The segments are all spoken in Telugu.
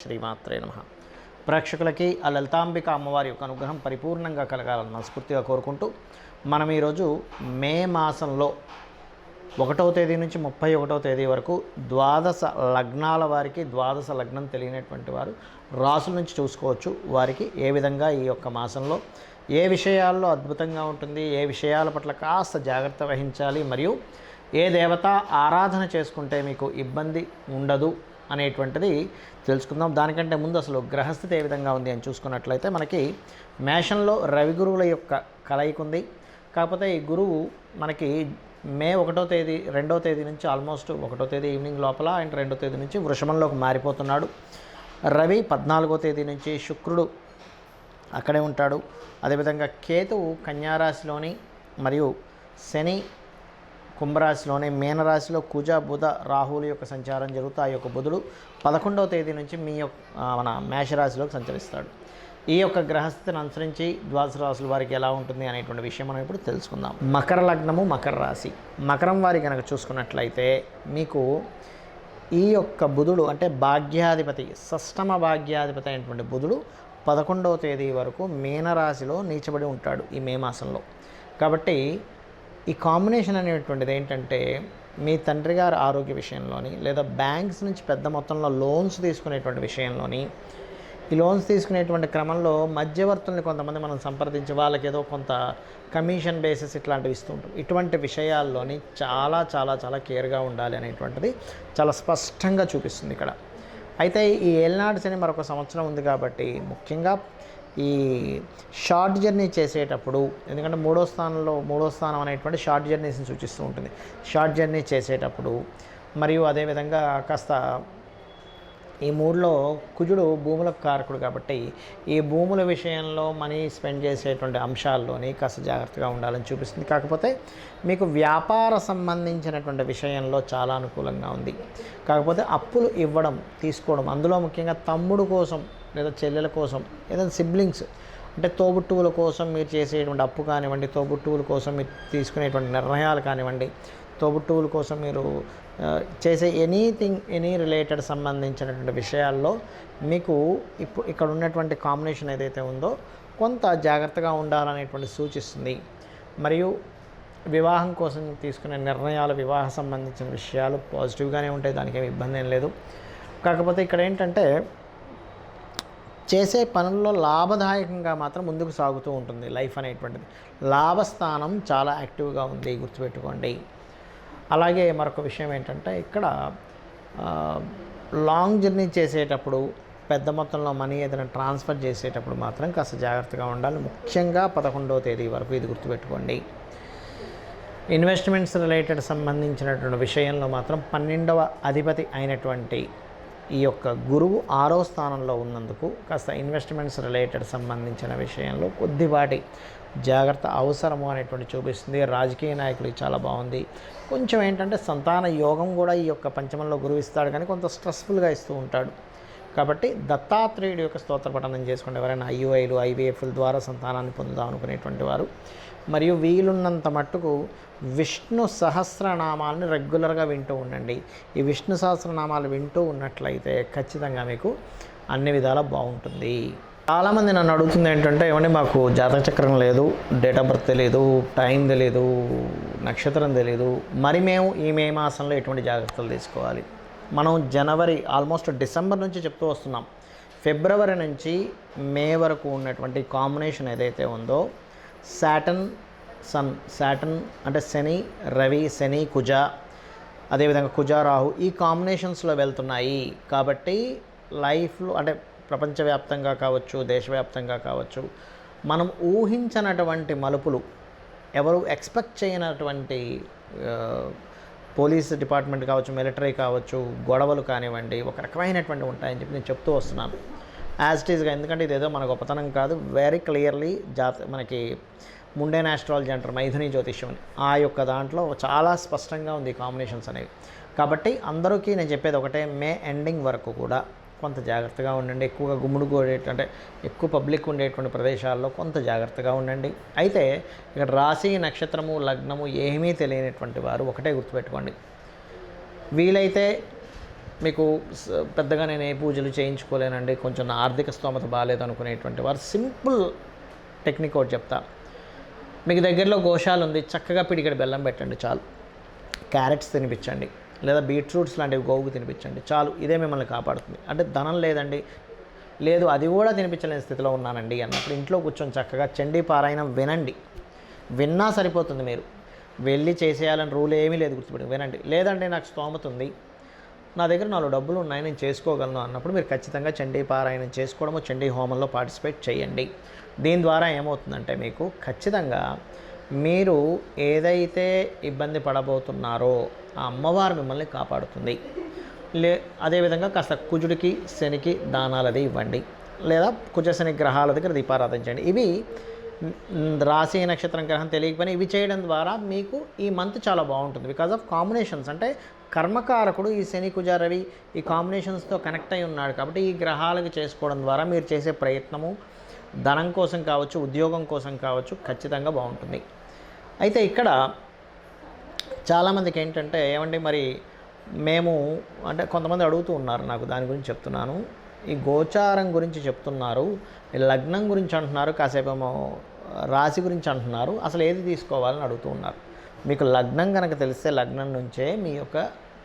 శ్రీమాత్రే నమ. ప్రేక్షకులకి ఆ లలితాంబిక అమ్మవారి యొక్క అనుగ్రహం పరిపూర్ణంగా కలగాలని మనస్ఫూర్తిగా కోరుకుంటూ మనం ఈరోజు మే మాసంలో ఒకటవ తేదీ నుంచి ముప్పై ఒకటవ తేదీ వరకు ద్వాదశ లగ్నాల వారికి ద్వాదశ లగ్నం తెలియనటువంటి వారు రాసుల నుంచి చూసుకోవచ్చు వారికి ఏ విధంగా ఈ యొక్క మాసంలో ఏ విషయాల్లో అద్భుతంగా ఉంటుంది ఏ విషయాల పట్ల కాస్త జాగ్రత్త వహించాలి మరియు ఏ దేవత ఆరాధన చేసుకుంటే మీకు ఇబ్బంది ఉండదు అనేటువంటిది తెలుసుకుందాం. దానికంటే ముందు అసలు గ్రహస్థితి ఏ విధంగా ఉంది అని చూసుకున్నట్లయితే మనకి మేషంలో రవి గురువుల యొక్క కలయిక ఉంది. కాకపోతే ఈ గురువు మనకి మే ఒకటో తేదీ రెండో తేదీ నుంచి ఆల్మోస్ట్ ఒకటో తేదీ ఈవినింగ్ లోపల అండ్ రెండో తేదీ నుంచి వృషభంలోకి మారిపోతున్నాడు. రవి పద్నాలుగో తేదీ నుంచి శుక్రుడు అక్కడే ఉంటాడు. అదేవిధంగా కేతువు కన్యారాశిలోని మరియు శని కుంభరాశిలోనే మీనరాశిలో కుజ బుధ రాహువుల యొక్క సంచారం జరుగుతూ ఆ యొక్క బుధుడు పదకొండవ తేదీ నుంచి మీ యొక్క మన మేషరాశిలోకి సంచరిస్తాడు. ఈ యొక్క గ్రహస్థితిని అనుసరించి ద్వాదశ రాశుల వారికి ఎలా ఉంటుంది అనేటువంటి విషయం మనం ఇప్పుడు తెలుసుకుందాం. మకర లగ్నము మకర రాశి. మకరం వారి కనుక చూసుకున్నట్లయితే మీకు ఈ యొక్క బుధుడు అంటే భాగ్యాధిపతి సష్టమ భాగ్యాధిపతి అయినటువంటి బుధుడు పదకొండవ తేదీ వరకు మీనరాశిలో నీచబడి ఉంటాడు ఈ మే మాసంలో. కాబట్టి ఈ కాంబినేషన్ అనేటువంటిది ఏంటంటే మీ తండ్రి గారి ఆరోగ్య విషయంలోని లేదా బ్యాంక్స్ నుంచి పెద్ద మొత్తంలో లోన్స్ తీసుకునేటువంటి విషయంలోని ఈ లోన్స్ తీసుకునేటువంటి క్రమంలో మధ్యవర్తుల్ని కొంతమంది మనం సంప్రదించి వాళ్ళకి ఏదో కొంత కమిషన్ బేసిస్ ఇట్లాంటివి ఇస్తూ ఉంటాం. ఇటువంటి విషయాల్లోని చాలా చాలా చాలా కేర్గా ఉండాలి అనేటువంటిది చాలా స్పష్టంగా చూపిస్తుంది ఇక్కడ. అయితే ఈ ఏల్నాడు శని మరొక సంవత్సరం ఉంది కాబట్టి ముఖ్యంగా ఈ షార్ట్ జర్నీ చేసేటప్పుడు ఎందుకంటే మూడో స్థానంలో మూడో స్థానం అనేటువంటి షార్ట్ జర్నీస్ని సూచిస్తూ ఉంటుంది. షార్ట్ జర్నీ చేసేటప్పుడు మరియు అదేవిధంగా కాస్త ఈ మూడులో కుజుడు భూములకు కారకుడు కాబట్టి ఈ భూముల విషయంలో మనీ స్పెండ్ చేసేటువంటి అంశాల్లోని కాస్త జాగ్రత్తగా ఉండాలని చూపిస్తుంది. కాకపోతే మీకు వ్యాపార సంబంధించినటువంటి విషయంలో చాలా అనుకూలంగా ఉంది. కాకపోతే అప్పులు ఇవ్వడం తీసుకోవడం అందులో ముఖ్యంగా తమ్ముడు కోసం లేదా చెల్లెల కోసం ఏదైనా సిబ్లింగ్స్ అంటే తోబుట్టువుల కోసం మీరు చేసేటువంటి అప్పు కానివ్వండి తోబుట్టువుల కోసం మీరు తీసుకునేటువంటి నిర్ణయాలు కానివ్వండి తోబుట్టువుల కోసం మీరు చేసే ఎనీథింగ్ ఎనీ రిలేటెడ్ సంబంధించినటువంటి విషయాల్లో మీకు ఇప్పుడు ఇక్కడ ఉన్నటువంటి కాంబినేషన్ ఏదైతే ఉందో కొంత జాగ్రత్తగా ఉండాలనేటువంటి సూచిస్తుంది. మరియు వివాహం కోసం తీసుకునే నిర్ణయాలు వివాహ సంబంధించిన విషయాలు పాజిటివ్గానే ఉంటాయి దానికి ఏమి ఇబ్బంది ఏం లేదు. కాకపోతే ఇక్కడ ఏంటంటే చేసే పనుల్లో లాభదాయకంగా మాత్రం ముందుకు సాగుతూ ఉంటుంది లైఫ్ అనేటువంటిది. లాభస్థానం చాలా యాక్టివ్గా ఉంది గుర్తుపెట్టుకోండి. అలాగే మరొక విషయం ఏంటంటే ఇక్కడ లాంగ్ జర్నీ చేసేటప్పుడు పెద్ద మొత్తంలో మనీ ఏదైనా ట్రాన్స్ఫర్ చేసేటప్పుడు మాత్రం కాస్త జాగ్రత్తగా ఉండాలి. ముఖ్యంగా పదకొండవ తేదీ వరకు ఇది గుర్తుపెట్టుకోండి. ఇన్వెస్ట్మెంట్స్ రిలేటెడ్ సంబంధించినటువంటి విషయంలో మాత్రం పన్నెండవ అధిపతి అయినటువంటి ఈ యొక్క గురువు ఆరో స్థానంలో ఉన్నందుకు కాస్త ఇన్వెస్ట్మెంట్స్ రిలేటెడ్ సంబంధించిన విషయంలో కొద్దిపాటి జాగ్రత్త అవసరము అనేటువంటి చూపిస్తుంది. రాజకీయ నాయకులకి చాలా బాగుంది. కొంచెం ఏంటంటే సంతాన యోగం కూడా ఈ యొక్క పంచమంలో గురువు ఇస్తాడు కానీ కొంత స్ట్రెస్ఫుల్గా ఇస్తూ ఉంటాడు. కాబట్టి దత్తాత్రేయుడి యొక్క స్తోత్ర పఠనం చేసుకుంటే ఎవరైనా ఐయుఐలు ఐవీఎఫ్ల ద్వారా సంతానాన్ని పొందుదాం అనుకునేటువంటి వారు మరియు వీలున్నంత మట్టుకు విష్ణు సహస్రనామాలని రెగ్యులర్గా వింటూ ఉండండి. ఈ విష్ణు సహస్రనామాలు వింటూ ఉన్నట్లయితే ఖచ్చితంగా మీకు అన్ని విధాలా బాగుంటుంది. చాలామంది నన్ను అడుగుతుంది ఏంటంటే ఏమంటే మాకు జాతక చక్రం లేదు డేట్ ఆఫ్ బర్త్ తెలియదు టైం తెలియదు నక్షత్రం తెలియదు మరి మేము ఈ మే మాసంలో ఎటువంటి జాగ్రత్తలు తీసుకోవాలి? మనం జనవరి ఆల్మోస్ట్ డిసెంబర్ నుంచి చెప్తూ వస్తున్నాం. ఫిబ్రవరి నుంచి మే వరకు ఉన్నటువంటి కాంబినేషన్ ఏదైతే ఉందో శాటన్ సన్ శాటన్ అంటే శని రవి శని కుజ అదేవిధంగా కుజ రాహు ఈ కాంబినేషన్స్లో వెళ్తున్నాయి. కాబట్టి లైఫ్లో అంటే ప్రపంచవ్యాప్తంగా కావచ్చు దేశవ్యాప్తంగా కావచ్చు మనం ఊహించనటువంటి మలుపులు ఎవరు ఎక్స్పెక్ట్ చేయనటువంటి పోలీస్ డిపార్ట్మెంట్ కావచ్చు మిలిటరీ కావచ్చు గొడవలు కానివ్వండి ఒక రకమైనటువంటి ఉంటాయని చెప్పి నేను చెప్తూ వస్తున్నాను. యాజ్ ఎందుకంటే ఇదేదో మన గొప్పతనం కాదు. వెరీ క్లియర్లీ జాత మనకి ముండే ఆస్ట్రాలజీ అంటారు. మైథుని జ్యోతిష్యం అని. ఆ యొక్క దాంట్లో చాలా స్పష్టంగా ఉంది కాంబినేషన్స్ అనేవి. కాబట్టి అందరికీ నేను చెప్పేది ఒకటే మే ఎండింగ్ వరకు కూడా కొంత జాగ్రత్తగా ఉండండి. ఎక్కువగా గుమ్ముడు అంటే ఎక్కువ పబ్లిక్ ఉండేటువంటి ప్రదేశాల్లో కొంత జాగ్రత్తగా ఉండండి. అయితే ఇక్కడ రాశి నక్షత్రము లగ్నము ఏమీ తెలియనటువంటి వారు ఒకటే గుర్తుపెట్టుకోండి. వీలైతే మీకు స- పెద్దగా నేను ఏ పూజలు చేయించుకోలేనండి కొంచెం నా ఆర్థిక స్తోమత బాగాలేదు అనుకునేటువంటి వారు సింపుల్ టెక్నిక్ ఒకటి చెప్తా. మీకు దగ్గరలో గోశాల ఉంది చక్కగా పిడికెడు బెల్లం పెట్టండి చాలు. క్యారెట్స్ తినిపించండి లేదా బీట్రూట్స్ లాంటివి గోగు తినిపించండి చాలు ఇదే మిమ్మల్ని కాపాడుతుంది. అంటే ధనం లేదండి లేదు అది కూడా తినిపించలేని స్థితిలో ఉన్నానండి అన్నప్పుడు ఇంట్లో కూర్చొని చక్కగా చండీ పారాయణం వినండి. విన్నా సరిపోతుంది మీరు. వెళ్ళి చేసేయాలని రూల్ ఏమీ లేదు గుర్తుపెట్టి వినండి. లేదంటే నాకు స్తోమత ఉంది నా దగ్గర నాలుగు డబ్బులు ఉన్నాయి నేను చేసుకోగలను అన్నప్పుడు మీరు ఖచ్చితంగా చండీ పారాయణం చేసుకోవడము చండీ హోమంలో పార్టిసిపేట్ చేయండి దీని ద్వారా ఏమవుతుందంటే మీకు ఖచ్చితంగా మీరు ఏదైతే ఇబ్బంది పడబోతున్నారో ఆ అమ్మవారు మిమ్మల్ని కాపాడుతుంది. లే అదేవిధంగా కాస్త కుజుడికి శనికి దానాలది ఇవ్వండి. లేదా కుజశని గ్రహాల దగ్గర దీపారాధన చేయండి. ఇవి రాశి నక్షత్రం గ్రహం తెలియకపోయినా ఇవి చేయడం ద్వారా మీకు ఈ మంత్ చాలా బాగుంటుంది. బికాజ్ ఆఫ్ కాంబినేషన్స్ అంటే కర్మకారకుడు ఈ శని కుజ రవి ఈ కాంబినేషన్స్తో కనెక్ట్ అయి ఉన్నాడు కాబట్టి ఈ గ్రహాలకు చేసుకోవడం ద్వారా మీరు చేసే ప్రయత్నము ధనం కోసం కావచ్చు ఉద్యోగం కోసం కావచ్చు ఖచ్చితంగా బాగుంటుంది. అయితే ఇక్కడ చాలామందికి ఏంటంటే ఏమండి మరి మేము అంటే కొంతమంది అడుగుతూ ఉన్నారు నాకు దాని గురించి చెప్తున్నాను. ఈ గోచారం గురించి చెప్తున్నారు ఈ లగ్నం గురించి అంటున్నారు కాసేపేమో రాశి గురించి అంటున్నారు అసలు ఏది తీసుకోవాలని అడుగుతూ ఉన్నారు. మీకు లగ్నం కనుక తెలిస్తే లగ్నం నుంచే మీ యొక్క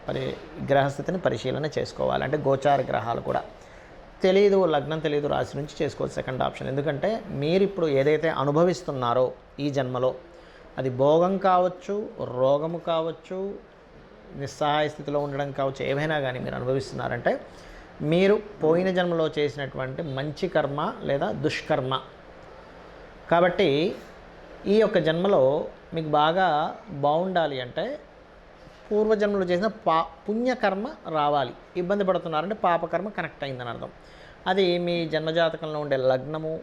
పరి గ్రహస్థితిని పరిశీలన చేసుకోవాలి. అంటే గోచార గ్రహాలు కూడా. తెలియదు లగ్నం తెలియదు రాశి నుంచి చేసుకోవచ్చు సెకండ్ ఆప్షన్ ఎందుకంటే మీరు ఇప్పుడు ఏదైతే అనుభవిస్తున్నారో ఈ జన్మలో అది భోగం కావచ్చు రోగము కావచ్చు నిస్సహాయ స్థితిలో ఉండడం కావచ్చు ఏవైనా కానీ మీరు అనుభవిస్తున్నారంటే మీరు పోయిన జన్మలో చేసినటువంటి మంచి కర్మ లేదా దుష్కర్మ. కాబట్టి ఈ యొక్క జన్మలో మీకు బాగా బాగుండాలి అంటే పూర్వజన్మలో చేసిన పా పుణ్యకర్మ రావాలి. ఇబ్బంది పడుతున్నారంటే పాపకర్మ కనెక్ట్ అయిందని అర్థం. అది మీ జన్మజాతకంలో ఉండే లగ్నము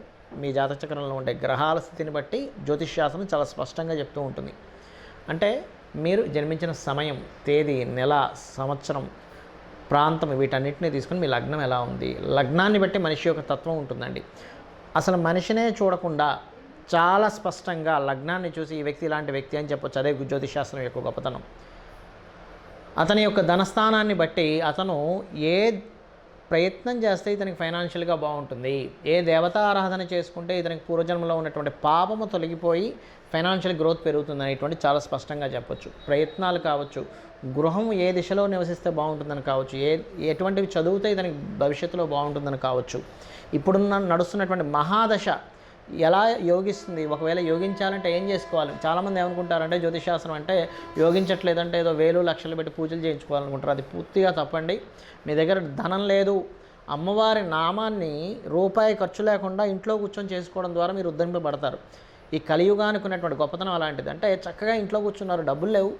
మీ జాతచక్రంలో ఉండే గ్రహాల స్థితిని బట్టి జ్యోతిష్ శాస్త్రం చాలా స్పష్టంగా చెప్తూ ఉంటుంది. అంటే మీరు జన్మించిన సమయం తేదీ నెల సంవత్సరం ప్రాంతం వీటన్నిటిని తీసుకుని మీ లగ్నం ఎలా ఉంది? లగ్నాన్ని బట్టి మనిషి యొక్క తత్వం ఉంటుందండి. అసలు మనిషినే చూడకుండా చాలా స్పష్టంగా లగ్నాన్ని చూసి ఈ వ్యక్తి ఇలాంటి వ్యక్తి అని చెప్పొచ్చు. అదే జ్యోతిశాస్త్రం యొక్క గొప్పతనం. అతని యొక్క ధనస్థానాన్ని బట్టి అతను ఏ ప్రయత్నం చేస్తే ఇతనికి ఫైనాన్షియల్గా బాగుంటుంది. ఏ దేవత ఆరాధన చేసుకుంటే ఇతనికి పూర్వజన్మలో ఉన్నటువంటి పాపము తొలగిపోయి ఫైనాన్షియల్ గ్రోత్ పెరుగుతుంది అనేటువంటి చాలా స్పష్టంగా చెప్పొచ్చు. ప్రయత్నాలు కావచ్చు గృహం ఏ దిశలో నివసిస్తే బాగుంటుందని కావచ్చు ఏ ఎటువంటివి చదివితే ఇతనికి భవిష్యత్తులో బాగుంటుందని కావచ్చు ఇప్పుడున్న నడుస్తున్నటువంటి మహాదశ ఎలా యోగిస్తుంది? ఒకవేళ యోగించాలంటే ఏం చేసుకోవాలి? చాలామంది ఏమనుకుంటారంటే జ్యోతిశాస్త్రం అంటే యోగించట్లేదంటే ఏదో వేలు లక్షలు పెట్టి పూజలు చేయించుకోవాలనుకుంటారు. అది పూర్తిగా తప్పండి. మీ దగ్గర ధనం లేదు. అమ్మవారి నామాన్ని రూపాయి ఖర్చు లేకుండా ఇంట్లో కూర్చొని చేసుకోవడం ద్వారా మీరు ఉద్ధరింపబడతారు. ఈ కలియుగానికి ఉన్నటువంటి గొప్పతనం అలాంటిది. అంటే చక్కగా ఇంట్లో కూర్చున్నారు. డబ్బులు లేవు.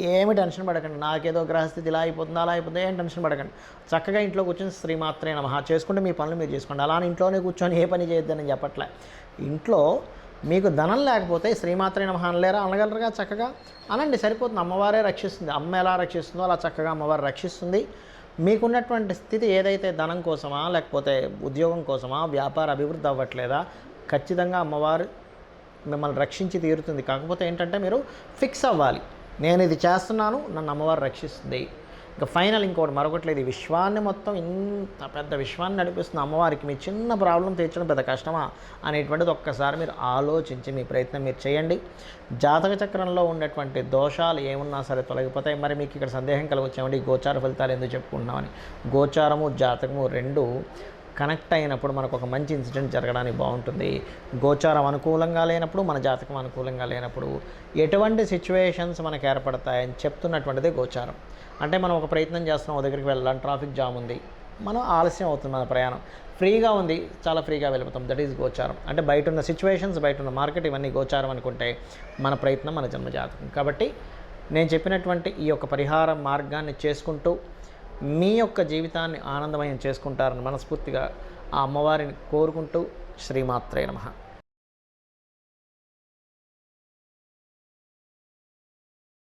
ఏమి టెన్షన్ పడకండి. నాకేదో గ్రహస్థితి ఇలా అయిపోతుంది అలా అయిపోతుంది ఏం టెన్షన్ పడకండి. చక్కగా ఇంట్లో కూర్చొని శ్రీమాత్రే నమ. చేసుకుంటే మీ పనులు మీరు చేసుకోండి అలా ఇంట్లోనే కూర్చొని ఏ పని చేయొద్దని చెప్పట్లే. ఇంట్లో మీకు ధనం లేకపోతే శ్రీమాత్రే నమ అనలేరా? అనగలరుగా చక్కగా? అనండి సరిపోతుంది. అమ్మవారే రక్షిస్తుంది. అమ్మ ఎలా రక్షిస్తుందో అలా చక్కగా అమ్మవారు రక్షిస్తుంది. మీకున్నటువంటి స్థితి ఏదైతే ధనం కోసమా లేకపోతే ఉద్యోగం కోసమా వ్యాపార అభివృద్ధి అవ్వట్లేదా? ఖచ్చితంగా అమ్మవారు మిమ్మల్ని రక్షించి తీరుతుంది. కాకపోతే ఏంటంటే మీరు ఫిక్స్ అవ్వాలి. నేను ఇది చేస్తున్నాను నన్ను అమ్మవారు రక్షిస్తుంది. ఇంకా ఫైనల్ ఇంకోటి మరొకటి లేదు. విశ్వాన్ని మొత్తం ఇంత పెద్ద విశ్వాన్ని నడిపిస్తున్న అమ్మవారికి మీ చిన్న ప్రాబ్లం తీర్చడం పెద్ద కష్టమా అనేటువంటిది ఒక్కసారి మీరు ఆలోచించి మీ ప్రయత్నం మీరు చేయండి. జాతక చక్రంలో ఉన్నటువంటి దోషాలు ఏమున్నా సరే తొలగిపోతాయి. మరి మీకు ఇక్కడ సందేహం కలగొచ్చామండి ఈ గోచార ఫలితాలు ఎందుకు చెప్పుకుంటున్నామని. గోచారము జాతకము రెండు కనెక్ట్ అయినప్పుడు మనకు ఒక మంచి ఇన్సిడెంట్ జరగడానికి బాగుంటుంది. గోచారం అనుకూలంగా లేనప్పుడు మన జాతకం అనుకూలంగా లేనప్పుడు ఎటువంటి సిచ్యువేషన్స్ మనకు ఏర్పడతాయని చెప్తున్నటువంటిదే గోచారం. అంటే మనం ఒక ప్రయత్నం చేస్తున్నాం ఓ దగ్గరికి వెళ్ళాలి ట్రాఫిక్ జామ్ ఉంది. మనం ఆలస్యం అవుతుంది మన ప్రయాణం. ఫ్రీగా ఉంది చాలా ఫ్రీగా వెళ్ళిపోతాం. దట్ ఈజ్ గోచారం. అంటే బయట ఉన్న సిచ్యువేషన్స్ బయట ఉన్న మార్కెట్ ఇవన్నీ గోచారం అనుకుంటే మన ప్రయత్నం మన జన్మ జాతకం. కాబట్టి నేను చెప్పినటువంటి ఈ యొక్క పరిహార మార్గాన్ని చేసుకుంటూ మీ యొక్క జీవితాన్ని ఆనందమయం చేసుకుంటారని మనస్ఫూర్తిగా ఆ అమ్మవారిని కోరుకుంటూ శ్రీమాత్రే నమః.